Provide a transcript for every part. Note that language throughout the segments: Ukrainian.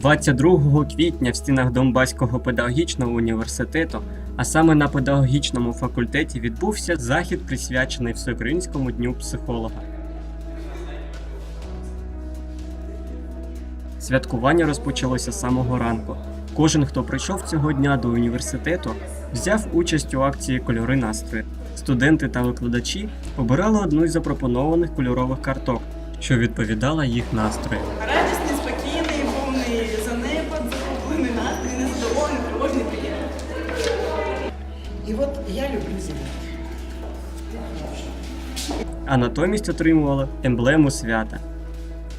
22 квітня в стінах Донбаського педагогічного університету, а саме на педагогічному факультеті, відбувся захід, присвячений Всеукраїнському дню психолога. Святкування розпочалося з самого ранку. Кожен, хто прийшов цього дня до університету, взяв участь у акції Кольори настрою. Студенти та викладачі обирали одну із запропонованих кольорових карток, що відповідала їх настрою. Повний занепад, захоплений настрій, незадоволений, тривожний, приємний. И вот я люблю зеленый. а натомість отримували емблему свята.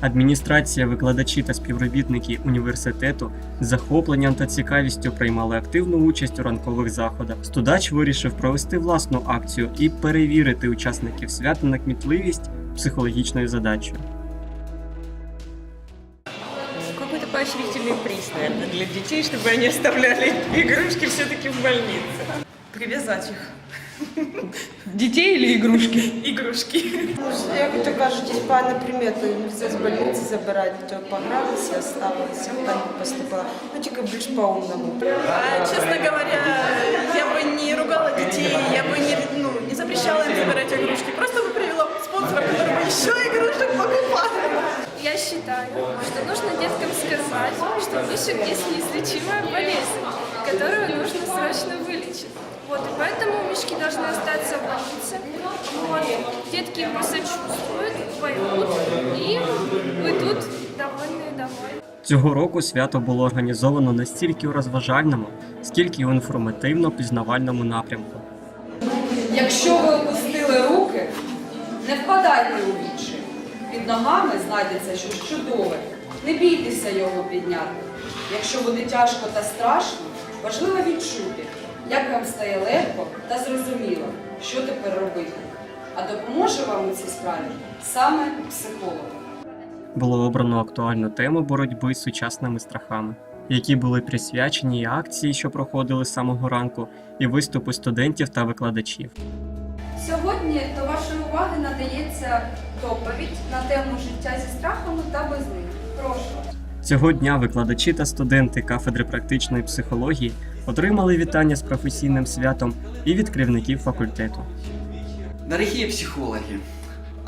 Адміністрація, викладачі та співробітники університету з захопленням та цікавістю приймали активну участь у ранкових заходах. Студач вирішив провести власну акцію і перевірити учасників свята на кмітливість психологічною задачею. Какой-то поощрительный приз, наверное, для детей, чтобы они оставляли игрушки все-таки в больнице. Прив'язати їх. Детей или игрушки? Ігрушки. Ну, Як ви то кажуть, по примету нельзя з больниці забирати, то погралися, осталося, там поступила. Ну тільки більш по-умному. А, честно говоря, я бы не ругала детей, считаю, что нужно деткам сказать, что высших есть неизлечимая болезнь, которую нужно срочно вылечить. Вот, и поэтому мешки должны остаться в больнице. Вот. Детки им посочувствуют, поймут и уйдут довольные домой. Цього року свято було організовано не стільки у розважальному, скільки й у інформативно-пізнавальному напрямку. Якщо ви опустили руки, не впадайте у вічі. Під ногами знайдеться щось чудове. Не бійтеся його підняти. Якщо буде тяжко та страшно, важливо відчути, як вам стає легко та зрозуміло, що тепер робити. А допоможе вам у цій справі саме психолог. Було обрано актуальну тему боротьби з сучасними страхами, які були присвячені і акції, що проходили з самого ранку, і виступи студентів та викладачів. Сьогодні до вашої уваги надається доповідь на тему життя зі страхами та без них. Прошу. Цього дня викладачі та студенти кафедри практичної психології отримали вітання з професійним святом і від керівників факультету. Дорогі психологи,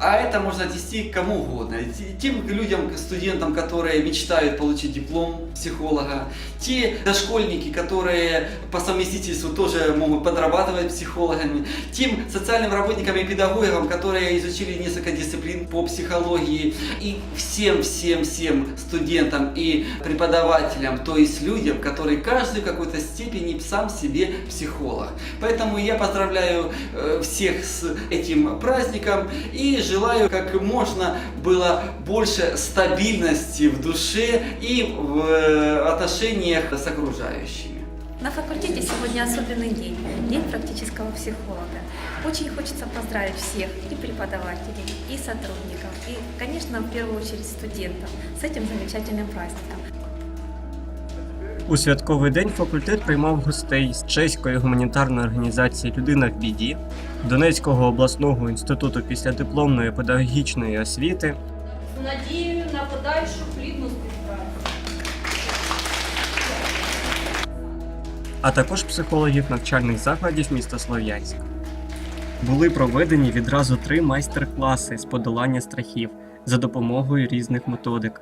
а это можно отнести к кому угодно. Тем людям, студентам, которые мечтают получить диплом психолога, те дошкольники, которые по совместительству тоже могут подрабатывать психологами, тем социальным работникам и педагогам, которые изучили несколько дисциплин по психологии, и всем-всем-всем студентам и преподавателям, то есть людям, которые каждый в какой-то степени сам себе психолог. Поэтому я поздравляю э, всех с этим праздником и желаю как можно было больше стабильности в душе и в э, отношениях с окружающими. На факультете сегодня особенный день, день практического психолога. Очень хочется поздравить всех и преподавателей, и сотрудников, и, конечно, в первую очередь студентов с этим замечательным праздником. У святковий день факультет приймав гостей з чеської гуманітарної організації Людина в біді, Донецького обласного інституту післядипломної педагогічної освіти, З надією на подальшу плідну співпрацю. а також психологів навчальних закладів міста Слов'янськ. Були проведені відразу три майстер-класи з подолання страхів за допомогою різних методик.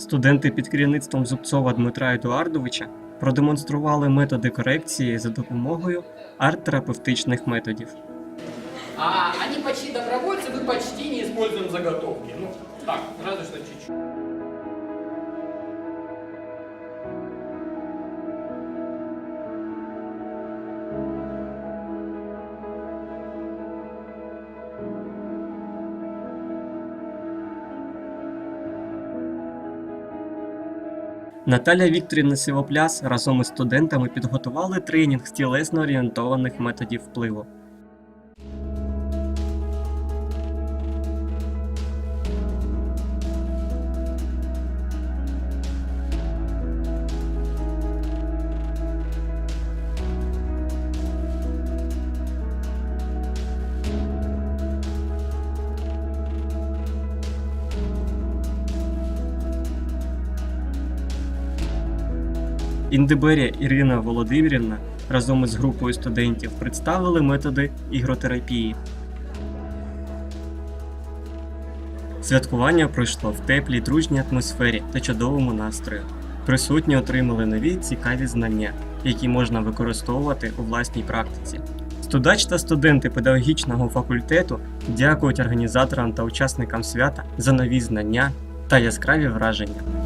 Студенти під керівництвом Зубцова Дмитра Едуардовича продемонстрували методи корекції за допомогою арт-терапевтичних методів. А вони почти добровольці, ми почти не використовуємо заготовки. Ну, так, разве что чуть-чуть. Наталя Вікторівна Сівопляс разом із студентами підготували тренінг з тілесно орієнтованих методів впливу. Індеберія Ірина Володимирівна разом із групою студентів представили методи ігротерапії. Святкування пройшло в теплій дружній атмосфері та чудовому настрою. Присутні отримали нові цікаві знання, які можна використовувати у власній практиці. Студач та студенти педагогічного факультету дякують організаторам та учасникам свята за нові знання та яскраві враження.